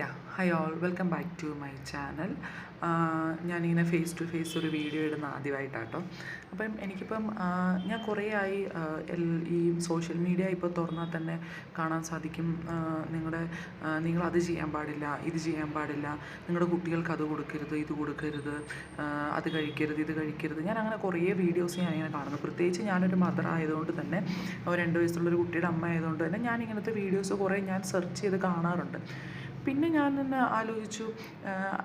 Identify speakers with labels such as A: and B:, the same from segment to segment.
A: Yeah hi all welcome back to my channel ഞാനിങ്ങനെ face to face ഒരു video ഇടുന്ന ആദ്യമായിട്ടാട്ടോ. അപ്പം എനിക്കിപ്പം ഞാൻ കുറേ ആയി ഈ സോഷ്യൽ മീഡിയ ഇപ്പോൾ തുറന്നാൽ തന്നെ കാണാൻ സാധിക്കും. നിങ്ങളുടെ നിങ്ങളത് ചെയ്യാൻ പാടില്ല ഇത് ചെയ്യാൻ പാടില്ല നിങ്ങളുടെ കുട്ടികൾക്ക് അത് കൊടുക്കരുത് ഇത് കൊടുക്കരുത് അത് കഴിക്കരുത് ഇത് കഴിക്കരുത്. ഞാൻ അങ്ങനെ കുറേ വീഡിയോസ് ഞാൻ ഇങ്ങനെ കാണുന്നു. പ്രത്യേകിച്ച് ഞാനൊരു മദർ ആയതുകൊണ്ട് തന്നെ രണ്ട് വയസ്സുള്ളൊരു കുട്ടിയുടെ അമ്മ ആയതുകൊണ്ട് തന്നെ ഞാൻ ഇങ്ങനത്തെ വീഡിയോസ് കുറേ ഞാൻ സെർച്ച് ചെയ്ത് കാണാറുണ്ട്. പിന്നെ ഞാൻ തന്നെ ആലോചിച്ചു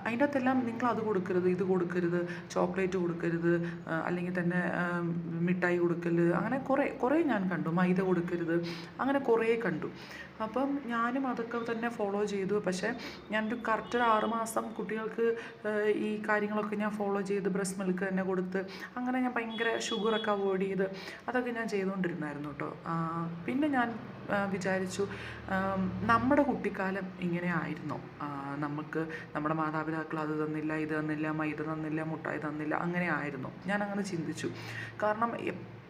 A: അതിന്റെ അകത്തെല്ലാം നിങ്ങൾ അത് കൊടുക്കരുത് ഇത് കൊടുക്കരുത് ചോക്ലേറ്റ് കൊടുക്കരുത് അല്ലെങ്കിൽ തന്നെ മിഠായി കൊടുക്കൽ അങ്ങനെ കുറേ കുറേ ഞാൻ കണ്ടു മൈദ കൊടുക്കരുത് അങ്ങനെ കുറേ കണ്ടു. അപ്പം ഞാനും അതൊക്കെ തന്നെ ഫോളോ ചെയ്തു. പക്ഷേ ഞാനൊരു കറക്റ്റ് ഒരു ആറുമാസം കുട്ടികൾക്ക് ഈ കാര്യങ്ങളൊക്കെ ഞാൻ ഫോളോ ചെയ്ത് ബ്രസ്റ്റ് മിൽക്ക് തന്നെ കൊടുത്ത് അങ്ങനെ ഞാൻ ഭയങ്കര ഷുഗറൊക്കെ അവോയ്ഡ് ചെയ്ത് അതൊക്കെ ഞാൻ ചെയ്തുകൊണ്ടിരുന്നായിരുന്നു കേട്ടോ പിന്നെ ഞാൻ വിചാരിച്ചു നമ്മുടെ കുട്ടിക്കാലം ഇങ്ങനെ ആയിരുന്നു. നമുക്ക് നമ്മുടെ മാതാപിതാക്കൾ അത് തന്നില്ല ഇത് തന്നില്ല മൈദ തന്നില്ല മുട്ടായി തന്നില്ല അങ്ങനെ ആയിരുന്നു. ഞാൻ അങ്ങനെ ചിന്തിച്ചു. കാരണം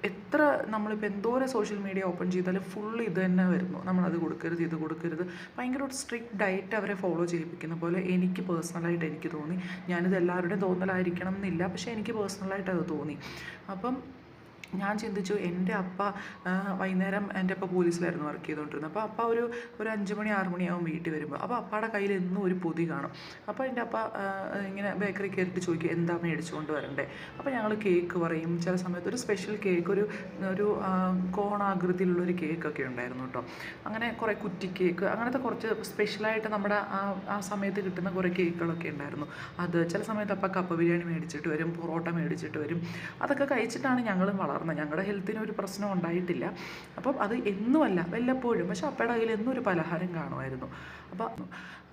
A: എത്ര നമ്മളിപ്പോൾ എന്തോരം സോഷ്യൽ മീഡിയ ഓപ്പൺ ചെയ്താലും ഫുൾ ഇത് തന്നെ വരുന്നു. നമ്മളത് കൊടുക്കരുത് ഇത് കൊടുക്കരുത്. ഭയങ്കര ഒരു സ്ട്രിക്റ്റ് ഡയറ്റ് അവരെ ഫോളോ ചെയ്യിപ്പിക്കുന്ന പോലെ എനിക്ക് പേഴ്സണലായിട്ട് എനിക്ക് തോന്നി. ഞാനിത് എല്ലാവരുടെയും തോന്നലായിരിക്കണം എന്നില്ല. പക്ഷേ എനിക്ക് പേഴ്സണലായിട്ട് അത് തോന്നി. അപ്പം ഞാൻ ചിന്തിച്ചു എന്റെ അപ്പ വൈകുന്നേരം എന്റെ അപ്പ പോലീസിലായിരുന്നു വർക്ക് ചെയ്തുകൊണ്ടിരുന്നത് അപ്പോൾ അപ്പ ഒരു ഒരു അഞ്ച് മണി ആറ് മണിയാവും വീട്ടിൽ വരുമ്പോൾ. അപ്പോൾ അപ്പയുടെ കയ്യിൽ എന്നും ഒരു പൊതി കാണും. അപ്പോൾ എന്റെ അപ്പ ഇങ്ങനെ ബേക്കറി കയറിയിട്ട് ചോദിക്കും എന്താ മേടിച്ചുകൊണ്ട് വരണ്ടേ? അപ്പോൾ ഞങ്ങൾ കേക്ക് പറയും. ചില സമയത്ത് ഒരു സ്പെഷ്യൽ കേക്ക് ഒരു ഒരു കോണാകൃതിയിലുള്ളൊരു കേക്കൊക്കെ ഉണ്ടായിരുന്നു കേട്ടോ. അങ്ങനെ കുറേ കുറ്റി കേക്ക് അങ്ങനത്തെ കുറച്ച് സ്പെഷ്യലായിട്ട് നമ്മുടെ ആ ആ സമയത്ത് കിട്ടുന്ന കുറേ കേക്കുകളൊക്കെ ഉണ്ടായിരുന്നു. അത് ചില സമയത്ത് അപ്പ കപ്പ ബിരിയാണി മേടിച്ചിട്ട് വരും പൊറോട്ട മേടിച്ചിട്ട് വരും. അതൊക്കെ കഴിച്ചിട്ടാണ് ഞങ്ങളും വളർന്നത്. ഞങ്ങളുടെ ഹെൽത്തിന് ഒരു പ്രശ്നം ഉണ്ടായിട്ടില്ല. അപ്പം അത് എന്നുമല്ല വല്ലപ്പോഴും. പക്ഷെ അപ്പയുടെ കയ്യിൽ എന്നും ഒരു പലഹാരം കാണുമായിരുന്നു. അപ്പം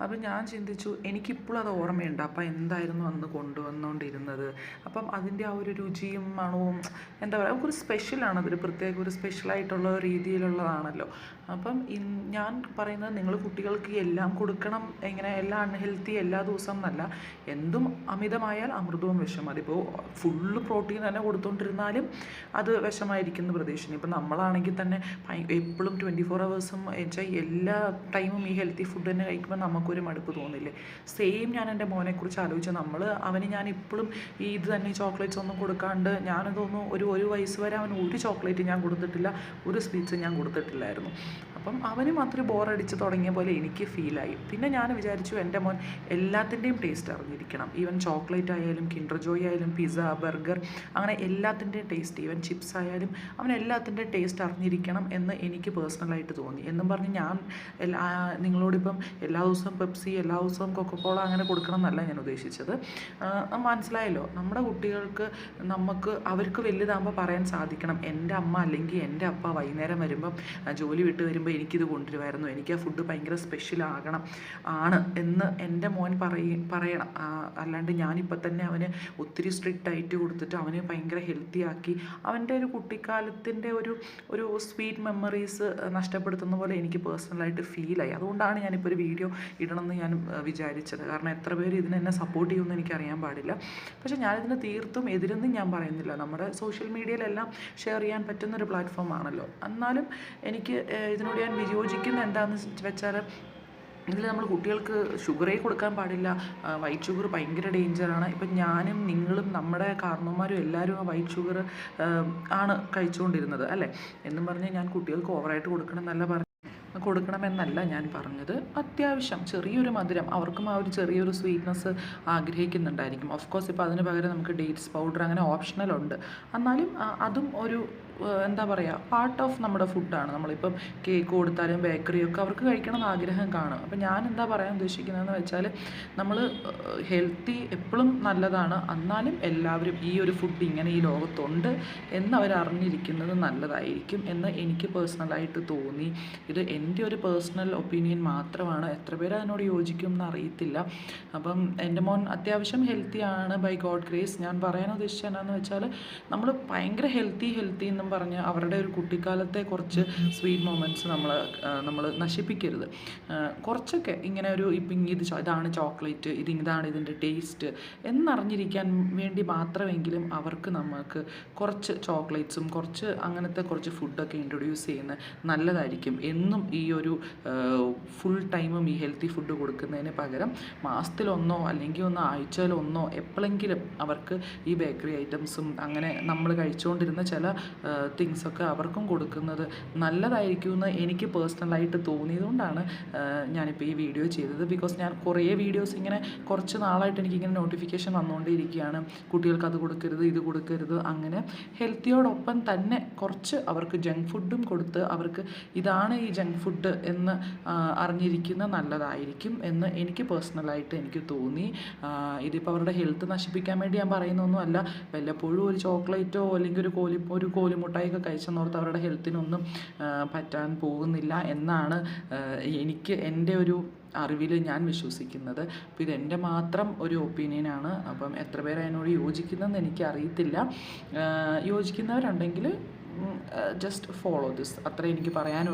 A: അപ്പം ഞാൻ ചിന്തിച്ചു എനിക്കിപ്പോഴും അത് ഓർമ്മയുണ്ട്. അപ്പം എന്തായിരുന്നു അന്ന് കൊണ്ടുവന്നുകൊണ്ടിരുന്നത്? അപ്പം അതിന്റെ ആ ഒരു രുചിയും മണവും എന്താ പറയുക നമുക്കൊരു സ്പെഷ്യലാണ് അതൊരു പ്രത്യേക ഒരു സ്പെഷ്യലായിട്ടുള്ള രീതിയിലുള്ളതാണല്ലോ. അപ്പം ഞാൻ പറയുന്നത് നിങ്ങൾ കുട്ടികൾക്ക് എല്ലാം കൊടുക്കണം. ഇങ്ങനെ എല്ലാം അൺഹെൽത്തി എല്ലാ ദിവസവും എന്നല്ല. എന്തും അമിതമായാൽ അമൃതവും വിഷം. അതിപ്പോൾ ഫുള്ള് പ്രോട്ടീൻ തന്നെ കൊടുത്തുകൊണ്ടിരുന്നാലും അത് വിഷമായിരിക്കുന്നു പ്രതീക്ഷിക്കുന്നു ഇപ്പം നമ്മളാണെങ്കിൽ തന്നെ എപ്പോഴും ട്വന്റി ഫോർ അവേഴ്സും വെച്ചാൽ എല്ലാ ടൈമും ഈ ഹെൽത്തി ഫുഡ് തന്നെ കഴിക്കുമ്പോൾ നമുക്കൊരു മടുപ്പ് തോന്നില്ലേ? സെയിം ഞാൻ എന്റെ മോനെക്കുറിച്ച് ആലോചിച്ചു. നമ്മൾ അവന് ഞാൻ ഇപ്പോഴും ഈ ഇത് തന്നെ ചോക്ലേറ്റ്സ് ഒന്നും കൊടുക്കാണ്ട് ഞാൻ തോന്നുന്നു ഒരു ഒരു വയസ്സ് വരെ അവന് ഒരു ചോക്ലേറ്റ് ഞാൻ കൊടുത്തിട്ടില്ല ഒരു സ്വീറ്റ്സ് ഞാൻ കൊടുത്തിട്ടില്ലായിരുന്നു. അപ്പം അവനും അത്ര ബോറടിച്ച് തുടങ്ങിയ പോലെ എനിക്ക് ഫീലായി പിന്നെ ഞാൻ വിചാരിച്ചു എന്റെ മോൻ എല്ലാത്തിന്റെയും ടേസ്റ്റ് അറിഞ്ഞിരിക്കണം. ഈവൻ ചോക്ലേറ്റ് ആയാലും കിൻഡർ ജോയ് ആയാലും പിസ്സ ബർഗർ അങ്ങനെ എല്ലാത്തിന്റെയും ടേസ്റ്റ് ഈവൻ ചിപ്സ് ആയാലും അവൻ എല്ലാത്തിന്റെയും ടേസ്റ്റ് അറിഞ്ഞിരിക്കണം എന്ന് എനിക്ക് പേഴ്സണലായിട്ട് തോന്നി. എന്നും പറഞ്ഞ് ഞാൻ എല്ലാ നിങ്ങളോടിപ്പം എല്ലാ ദിവസവും പെപ്സി എല്ലാ ദിവസവും കൊക്കക്കോള അങ്ങനെ കൊടുക്കണം എന്നല്ല ഞാൻ ഉദ്ദേശിച്ചത്. മനസ്സിലായല്ലോ? നമ്മുടെ കുട്ടികൾക്ക് നമുക്ക് അവർക്ക് വലുതാകുമ്പോൾ പറയാൻ സാധിക്കണം. എന്റെ അമ്മ അല്ലെങ്കിൽ എന്റെ അപ്പ വൈകുന്നേരം വരുമ്പം ജോലി വിട്ട് വരുമ്പോൾ എനിക്കിത് കൊണ്ടുവരുമായിരുന്നു. എനിക്ക് ആ ഫുഡ് ഭയങ്കര സ്പെഷ്യൽ ആകണം ആണ് എന്ന് എന്റെ മോൻ പറയ പറയണം. അല്ലാണ്ട് ഞാനിപ്പോൾ തന്നെ അവന് ഒത്തിരി സ്ട്രിക്റ്റ് ആയിട്ട് കൊടുത്തിട്ട് അവന് ഭയങ്കര ഹെൽത്തി ആക്കി അവന്റെ ഒരു കുട്ടിക്കാലത്തിന്റെ ഒരു ഒരു സ്വീറ്റ് മെമ്മറീസ് നഷ്ടപ്പെടുത്തുന്ന പോലെ എനിക്ക് പേഴ്സണലായിട്ട് ഫീലായി അതുകൊണ്ടാണ് ഞാനിപ്പോൾ ഒരു വീഡിയോ ഇടണമെന്ന് ഞാൻ വിചാരിച്ചത്. കാരണം എത്ര പേര് ഇതിനെ എന്നെ സപ്പോർട്ട് ചെയ്യുമെന്ന് എനിക്കറിയാൻ പാടില്ല. പക്ഷേ ഞാനിതിന് തീർത്തും എതിരെന്നും ഞാൻ പറയുന്നില്ല. നമ്മുടെ സോഷ്യൽ മീഡിയയിലെല്ലാം ഷെയർ ചെയ്യാൻ പറ്റുന്നൊരു പ്ലാറ്റ്ഫോം ആണല്ലോ. എന്നാലും എനിക്ക് ഇതിനോട് ഞാൻ വിയോജിക്കുന്ന എന്താണെന്ന് വെച്ചാൽ ഇതിൽ നമ്മൾ കുട്ടികൾക്ക് ഷുഗറേ കൊടുക്കാൻ പാടില്ല. വൈറ്റ് ഷുഗർ ഭയങ്കര ഡേഞ്ചറാണ് ഇപ്പം ഞാനും നിങ്ങളും നമ്മുടെ കാരണവന്മാരും എല്ലാവരും ആ വൈറ്റ് ഷുഗർ ആണ് കഴിച്ചുകൊണ്ടിരുന്നത് അല്ലേ? എന്നും പറഞ്ഞ് ഞാൻ കുട്ടികൾക്ക് ഓവറായിട്ട് കൊടുക്കണം എന്നല്ല പറഞ്ഞു കൊടുക്കണമെന്നല്ല ഞാൻ പറഞ്ഞത്. അത്യാവശ്യം ചെറിയൊരു മധുരം. അവർക്കും ആ ഒരു ചെറിയൊരു സ്വീറ്റ്നെസ് ആഗ്രഹിക്കുന്നുണ്ടായിരിക്കും. ഓഫ് കോഴ്സ് ഇപ്പോൾ അതിന് പകരം നമുക്ക് ഡേറ്റ്സ് പൗഡർ അങ്ങനെ ഓപ്ഷണൽ ഉണ്ട്. എന്നാലും അതും ഒരു എന്താ പറയുക പാർട്ട് ഓഫ് നമ്മുടെ ഫുഡാണ് നമ്മളിപ്പം കേക്ക് കൊടുത്താലും ബേക്കറിയൊക്കെ അവർക്ക് കഴിക്കണം എന്ന് ആഗ്രഹം കാണും. അപ്പം ഞാൻ എന്താ പറയാൻ ഉദ്ദേശിക്കുന്നതെന്ന് വെച്ചാൽ നമ്മൾ ഹെൽത്തി എപ്പോഴും നല്ലതാണ്. എന്നാലും എല്ലാവരും ഈ ഒരു ഫുഡ് ഇങ്ങനെ ഈ ലോകത്തുണ്ട് എന്ന് അവർ അറിഞ്ഞിരിക്കുന്നത് നല്ലതായിരിക്കും എന്ന് എനിക്ക് പേഴ്സണലായിട്ട് തോന്നി. ഇത് എന്റെ ഒരു പേഴ്സണൽ ഒപ്പീനിയൻ മാത്രമാണ്. എത്ര പേര് അതിനോട് യോജിക്കും എന്ന് അറിയത്തില്ല. അപ്പം എന്റെ മോൻ അത്യാവശ്യം ഹെൽത്തിയാണ് ബൈ ഗോഡ് ഗ്രേസ് ഞാൻ പറയാൻ ഉദ്ദേശിച്ചത് വെച്ചാൽ നമ്മൾ ഭയങ്കര ഹെൽത്തി ഹെൽത്തി എന്ന് എന്നും പറഞ്ഞ് അവരുടെ ഒരു കുട്ടിക്കാലത്തെ കുറച്ച് സ്വീറ്റ് മൊമെന്റ്സ് നമ്മൾ നമ്മൾ നശിപ്പിക്കരുത്. കുറച്ചൊക്കെ ഇങ്ങനെ ഒരു ഇപ്പം ഇത് ഇതാണ് ചോക്ലേറ്റ് ഇത് ഇതാണ് ഇതിന്റെ ടേസ്റ്റ് എന്നറിഞ്ഞിരിക്കാൻ വേണ്ടി മാത്രമെങ്കിലും അവർക്ക് നമുക്ക് കുറച്ച് ചോക്ലേറ്റ്സും കുറച്ച് അങ്ങനത്തെ കുറച്ച് ഫുഡൊക്കെ ഇൻട്രൊഡ്യൂസ് ചെയ്യുന്ന നല്ലതായിരിക്കും. എന്നും ഈ ഒരു ഫുൾ ടൈമും ഈ ഹെൽത്തി ഫുഡ് കൊടുക്കുന്നതിന് പകരം മാസത്തിലൊന്നോ അല്ലെങ്കിൽ ഒന്ന് ആഴ്ചയിലൊന്നോ എപ്പോഴെങ്കിലും അവർക്ക് ഈ ബേക്കറി ഐറ്റംസും അങ്ങനെ നമ്മൾ കഴിച്ചുകൊണ്ടിരുന്ന ചില തിങ്സൊക്കെ അവർക്കും കൊടുക്കുന്നത് നല്ലതായിരിക്കുമെന്ന് എനിക്ക് പേഴ്സണലായിട്ട് തോന്നിയതുകൊണ്ടാണ് ഞാനിപ്പോൾ ഈ വീഡിയോ ചെയ്തത്. ബിക്കോസ് ഞാൻ കുറേ വീഡിയോസ് ഇങ്ങനെ കുറച്ച് നാളായിട്ട് എനിക്കിങ്ങനെ നോട്ടിഫിക്കേഷൻ വന്നുകൊണ്ടിരിക്കുകയാണ് കുട്ടികൾക്ക് അത് കൊടുക്കരുത് ഇത് കൊടുക്കരുത്. അങ്ങനെ ഹെൽത്തിയോടൊപ്പം തന്നെ കുറച്ച് അവർക്ക് ജങ്ക് ഫുഡും കൊടുത്ത് അവർക്ക് ഇതാണ് ഈ ജങ്ക് ഫുഡ് എന്ന് അറിഞ്ഞിരിക്കുന്ന നല്ലതായിരിക്കും എന്ന് എനിക്ക് പേഴ്സണലായിട്ട് എനിക്ക് തോന്നി. ഇതിപ്പോൾ അവരുടെ ഹെൽത്ത് നശിപ്പിക്കാൻ വേണ്ടി ഞാൻ പറയുന്നൊന്നുമല്ല. വല്ലപ്പോഴും ഒരു ചോക്ലേറ്റോ അല്ലെങ്കിൽ ഒരു കോലി ഒരു കോലിമുട്ടായൊക്കെ കഴിച്ചെന്നോർത്ത് അവരുടെ ഹെൽത്തിനൊന്നും പറ്റാൻ പോകുന്നില്ല എന്നാണ് എനിക്ക് എന്റെ ഒരു അറിവിൽ ഞാൻ വിശ്വസിക്കുന്നത്. അപ്പോൾ ഇതെന്റെ മാത്രം ഒരു ഒപ്പീനിയനാണ് അപ്പം എത്ര പേർ അതിനോട് യോജിക്കുന്നതെന്ന് എനിക്ക് അറിയത്തില്ല യോജിക്കുന്നവരുണ്ടെങ്കിൽ ജസ്റ്റ് ഫോളോ ദിസ് അത്രേ എനിക്ക് പറയാനുള്ളൂ.